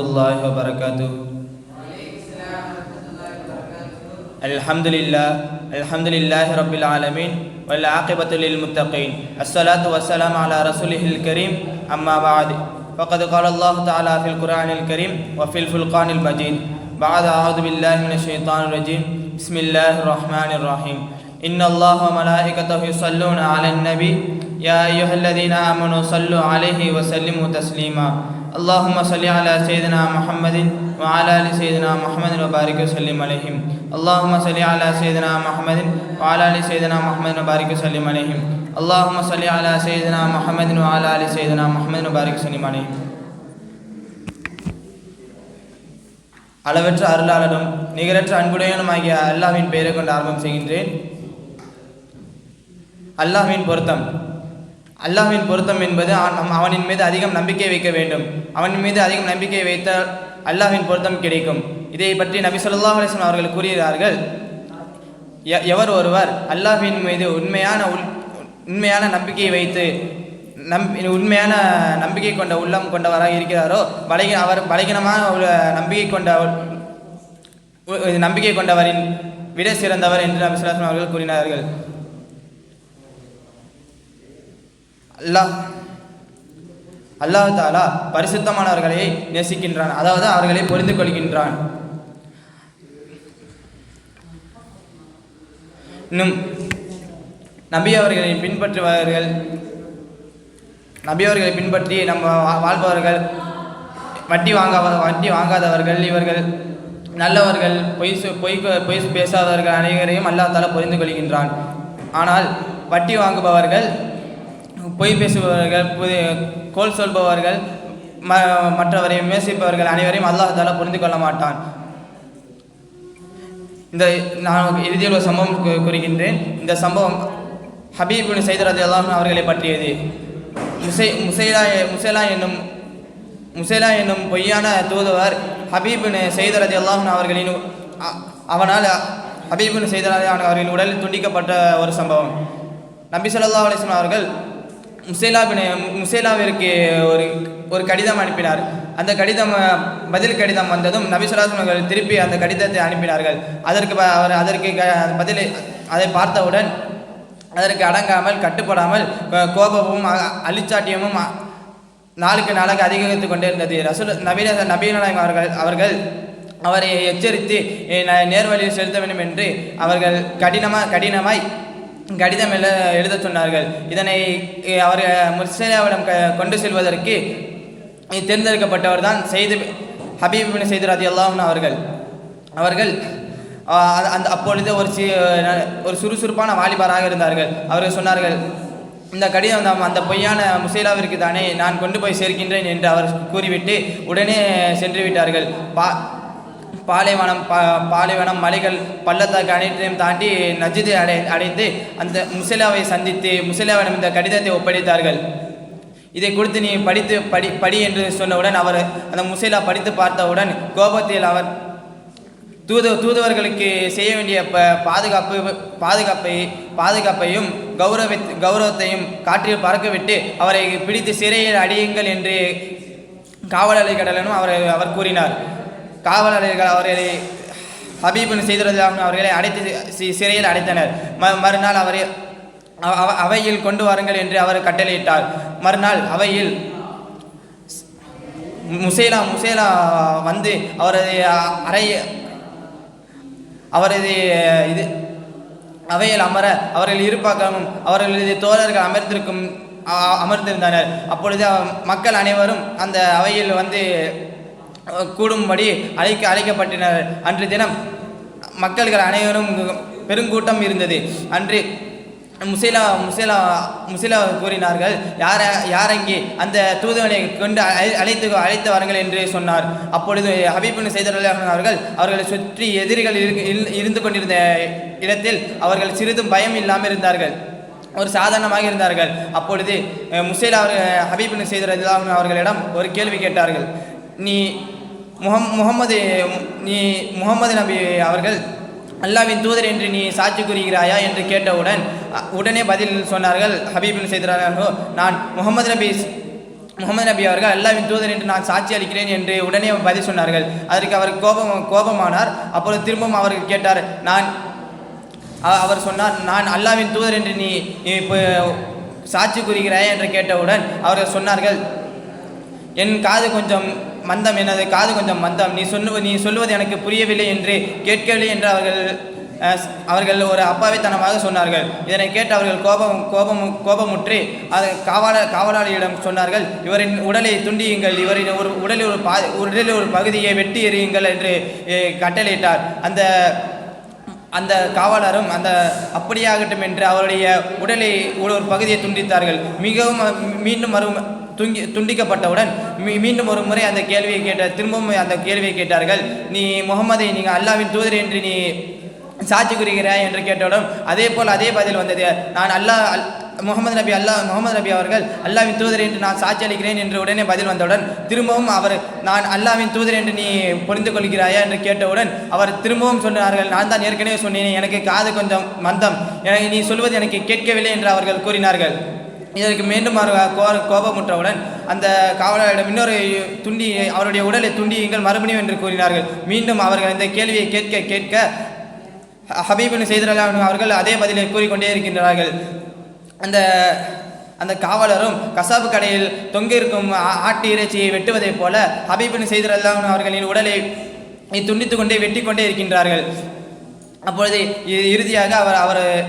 الله وبركاته الحمد لله الحمد لله رب العالمين والعاقبة للمتقين الصلاة والسلام على رسوله الكريم أما بعد فقد قال الله تعالى في القرآن الكريم وفي الفلقان المجيد بعد أعوذ بالله من الشيطان الرجيم بسم الله الرحمن الرحيم إن الله وملائكته يصلون على النبي يا أيها الذين آمنوا صلوا عليه وسلموا تسليما اللهم صل على سيدنا محمد وعلى ال سيدنا محمد وبارك وسلم عليهم اللهم صل على سيدنا محمد وعلى ال سيدنا محمد وبارك وسلم عليهم اللهم صل على سيدنا محمد وعلى ال سيدنا محمد وبارك وسلم عليهم அளவற்ற அருளாளனும் நிகரற்ற அன்புடையனுமாகிய அல்லாஹ்வின் பெயரை கொண்டு ஆரம்பம் செய்கின்றேன் அல்லாஹ்வின் பொருத்தம் அல்லாஹ்வின் பொருத்தம் என்பது நம் அவனின் மீது அதிகம் நம்பிக்கை வைக்க வேண்டும். அவனின் மீது அதிகம் நம்பிக்கை வைத்தால் அல்லாஹின் பொருத்தம் கிடைக்கும். இதை பற்றி நபி சொல்லா அலிஸ்லாம் அவர்கள் கூறுகிறார்கள். எ- எவர் ஒருவர் அல்லாஹின் மீது உண்மையான உள் உண்மையான நம்பிக்கையை வைத்து நம் உண்மையான நம்பிக்கை கொண்ட உள்ளம் கொண்டவராக இருக்கிறாரோ பலகி அவர் பலகீனமான நம்பிக்கை கொண்ட நம்பிக்கை கொண்டவரின் விட சிறந்தவர் என்று நபி சொல்லாஸ்லாம் அவர்கள் கூறினார்கள். அல்லாஹ் அல்லாஹ் தாலா பரிசுத்தமானவர்களை நேசிக்கின்றான். அதாவது அவர்களை புரிந்து கொள்கின்றான். இன்னும் நபி அவர்களை பின்பற்றுபவர்கள் நபி அவர்களை பின்பற்றி நம்ம வா- வாழ்பவர்கள் வட்டி வாங்க வட்டி வாங்காதவர்கள் இவர்கள் நல்லவர்கள் பொய் பொய் பொய் பேசாதவர்கள் அனைவரையும் அல்லாஹ் தாலா புரிந்து கொள்கின்றான். ஆனால் வட்டி வாங்குபவர்கள் பொய் பேசுபவர்கள் புதி- கோல் சொல்பவர்கள் ம மற்றவரை மேசிப்பவர்கள் அனைவரையும் அல்லாஹ் புரிந்து கொள்ள மாட்டான். இந்த நான் இறுதியில் ஒரு சம்பவம் கூறுகின்றேன். இந்த சம்பவம் ஹபீபின் சைதரது அல்லாஹ் அவர்களை பற்றியது. முசை முசைலா முசைலா என்னும் முசைலா என்னும் பொய்யான தூதுவர் ஹபீபின் செய்தரது அல்லாஹ் அவர்களின் அவனால் ஹபீபின் செய்தரது அவர்களின் உடலில் துண்டிக்கப்பட்ட ஒரு சம்பவம். நபி சொல்லா அலிஸ்லாம் அவர்கள் முசைலாபின் முசைலாவிற்கு ஒரு ஒரு கடிதம் அனுப்பினார். அந்த கடிதம் பதில் கடிதம் வந்ததும் நபிசுலாசன் அவர்கள் திருப்பி அந்த கடிதத்தை அனுப்பினார்கள். அதற்கு ப- அவர் அதற்கு க- பதிலை அதை பார்த்தவுடன் அதற்கு அடங்காமல் கட்டுப்படாமல் கோபமும் அழிச்சாட்டியமும் நாளுக்கு நாளாக அதிகரித்து கொண்டே இருந்தது. ரசூல் நபீன நபீனாயம் அவர்கள் அவர்கள் அவரை எச்சரித்து நேர்வழியில் செலுத்த வேண்டும் என்று அவர்கள் கடினமாக கடினமாய் கடிதம் எழுத எழுதச் சொன்னார்கள். இதனை அவர் முர்சேலாவிடம் க கொண்டு செல்வதற்கு தேர்ந்தெடுக்கப்பட்டவர் தான் செய்து ஹபீபின் செய்து ரதி அல்லாஹன் அவர்கள். அவர்கள் அந்த அப்பொழுது ஒரு சி ஒரு சுறுசுறுப்பான வாலிபராக இருந்தார்கள். அவர்கள் சொன்னார்கள் இந்த கடிதம் நாம் அந்த பொய்யான முசைலாவிற்கு தானே நான் கொண்டு போய் சேர்க்கின்றேன் என்று அவர் கூறிவிட்டு உடனே சென்று விட்டார்கள். பா பாலைவனம் பா பாலைவனம் மலைகள் பள்ளத்தாக்கு அனைத்தையும் தாண்டி நஜிதை அடை அடைந்து அந்த முசைலாவை சந்தித்து முசைலாவிடம் இந்த கடிதத்தை ஒப்படைத்தார்கள். இதை கொடுத்து நீ படித்து படி படி என்று சொன்னவுடன் அவர் அந்த முசைலா படித்து பார்த்தவுடன் கோபத்தில் அவர் தூது தூதுவர்களுக்கு செய்ய வேண்டிய ப பாதுகாப்பு பாதுகாப்பை பாதுகாப்பையும் கௌரவ கௌரவத்தையும் காற்றில் பறக்கவிட்டு அவரை பிடித்து சிறையில் அடியுங்கள் என்று காவலாளி கடலனும் அவர் அவர் கூறினார். காவலாளர்கள் அவர்களை ஹபீபின் செய்திருந்தாலும் அவர்களை அடைத்து சி- சிறையில் அடைத்தனர். ம மறுநாள் அவரை அவ- அவ- அவையில் கொண்டு வாருங்கள் என்று அவர் கட்டளையிட்டார். மறுநாள் அவையில் முசேலா முசேலா வந்து அவரது அறை அவரது இது அவையில் அமர அவர்கள் இருப்பாக்கமும் அவர்களது தோழர்கள் அமர்ந்திருக்கும் அமர்ந்திருந்தனர். அப்பொழுது மக்கள் அனைவரும் அந்த அவையில் வந்து கூடும்படி அழைக்க அழைக்கப்பட்டனர். அன்று தினம் மக்கள்கள் அனைவரும் பெருங்கூட்டம் இருந்தது. அன்று முசைலா முசைலா முசைலா கூறினார்கள் யார யாரங்கே அந்த தூதுவனை கொண்டு அழை- அழைத்து அழைத்து வாருங்கள் என்று சொன்னார். அப்பொழுது ஹபீபின் செய்தவர்கள் அவர்கள் அவர்களை சுற்றி எதிரிகள் இரு- இருந்து கொண்டிருந்த இடத்தில் அவர்கள் சிறிதும் பயம் இல்லாமல் இருந்தார்கள். ஒரு சாதாரணமாக இருந்தார்கள். அப்பொழுது அஹ், முசைலா அவர் ஹபீபின் செய்த அவர்களிடம் ஒரு கேள்வி கேட்டார்கள். நீ முகம் முகமது நீ முகமது நபி அவர்கள் அல்லாவின் தூதர் என்று நீ சாட்சி கூறுகிறாயா என்று கேட்டவுடன் உடனே பதில் சொன்னார்கள். ஹபீபின் செய்தார்களோ நான் முகமது நபி முகமது நபி அவர்கள் அல்லாவின் தூதர் என்று நான் சாட்சி அளிக்கிறேன் என்று உடனே பதில் சொன்னார்கள். அதற்கு அவர் கோபம் கோபமானார். அப்பொழுது திரும்பவும் அவர்கள் கேட்டார் நான் அவர் சொன்னார் நான் அல்லாவின் தூதர் என்று நீ நீ இப்போ சாட்சி கூறுகிறாயா என்று கேட்டவுடன் அவர்கள் சொன்னார்கள் என் காது கொஞ்சம் மந்தம் எனது காது கொஞ்சம் மந்தம். நீ சொல்லு நீ சொல்லுவது எனக்கு புரியவில்லை என்று கேட்கவில்லை என்று அவர்கள் அவர்கள் ஒரு அப்பாவித்தனமாக சொன்னார்கள். இதனை கேட்டு அவர்கள் கோபம் கோபம் கோபமுற்று அது காவலர் காவலாளியிடம் சொன்னார்கள் இவரின் உடலை துண்டியுங்கள். இவரின் ஒரு உடலில் ஒரு பா உடலில் ஒரு பகுதியை வெட்டி எறியுங்கள் என்று கட்டளையிட்டார். அந்த அந்த காவலரும் அந்த அப்படியாகட்டும் என்று அவருடைய உடலை ஒரு ஒரு பகுதியை துண்டித்தார்கள். மிகவும் மீண்டும் மறு துங்கி துண்டிக்கப்பட்டவுடன் மீண்டும் ஒரு முறை அந்த கேள்வியை கேட்ட திரும்பவும் அந்த கேள்வியை கேட்டார்கள். நீ முகமதை நீங்கள் அல்லாவின் தூதர் என்று நீ சாட்சி கூறுகிறாய் என்று கேட்டவுடன் அதே போல் அதே பதில் வந்தது. நான் அல்லாஹ் அல் முகமது நபி அல்லாஹ் முகமது நபி அவர்கள் அல்லாவின் தூதர் என்று நான் சாட்சி அளிக்கிறேன் என்று உடனே பதில் வந்தவுடன் திரும்பவும் அவர் நான் அல்லாவின் தூதர் என்று நீ புரிந்து கொள்கிறாயா? என்று கேட்டவுடன் அவர் திரும்பவும் சொன்னார்கள். நான் தான் ஏற்கனவே சொன்னேன் எனக்கு காது கொஞ்சம் மந்தம். எனக்கு நீ சொல்வது எனக்கு கேட்கவில்லை என்று அவர்கள் கூறினார்கள். இதற்கு மீண்டும் அவர் கோ- கோபமுற்றவுடன் அந்த காவலரிடம் இன்னொரு துண்டி அவருடைய உடலை துண்டியுங்கள் மறுபடியும் என்று கூறினார்கள். மீண்டும் அவர்கள் இந்த கேள்வியை கேட்க கேட்க ஹபீபின் செய்தலாம் அவர்கள் அதே பதிலை கூறிக்கொண்டே இருக்கின்றார்கள். அந்த அந்த காவலரும் கசாப்பு கடையில் தொங்கியிருக்கும் ஆட்டு இறைச்சியை வெட்டுவதைப் போல ஹபீபின் செய்தலாம் அவர்களின் உடலை துண்டித்து கொண்டே வெட்டி கொண்டே இருக்கின்றார்கள். அப்பொழுது இ- இறுதியாக அவர் அவர்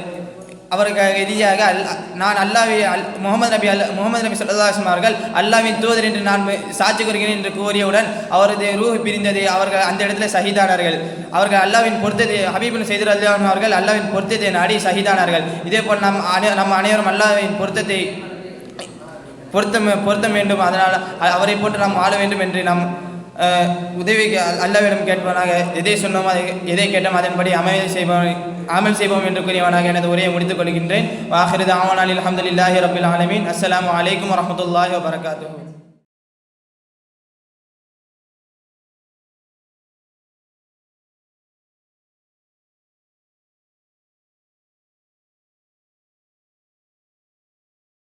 அவருக்கு எதிராக அல் நான் அல்லாவி அல் முகமது நபி அல் முகமது நபி சொல்லதாசம் அவர்கள் அல்லாவின் தூதர் என்று நான் சாட்சி கூறுகிறேன் என்று கூறியவுடன் அவரது ரூஹ் பிரிந்தது அவர்கள் அந்த இடத்துல சகிதானார்கள். அவர்கள் அல்லாவின் பொருத்தத்தை ஹபீபின் செய்தர் அல்லாஹ் அவர்கள் அல்லாவின் பொருத்தத்தை நாடி சகிதானார்கள். இதே போல் நம் அனை நம் அனைவரும் அல்லாவின் பொருத்தத்தை பொருத்தம் பொருத்தம் வேண்டும். அதனால் அவரை போட்டு நாம் வாழ வேண்டும் என்று நாம் உதவிக்கு உதவி அல்லாவிடம் கேட்பவனாக எதை சொன்னோம் அதை எதை கேட்டோம் அதன்படி அமைதி செய்வோம் அமல் செய்வோம் என்று கூறியவனாக எனது உரையை முடித்துக் கொள்கின்றேன். வாஹிருது ஆவனாலில் அஹமதுல்லாஹி ரபில் ஆலமின். அஸ்லாம் அலைக்கும் வரமத்துல்லாஹி வபரகாத்துஹு.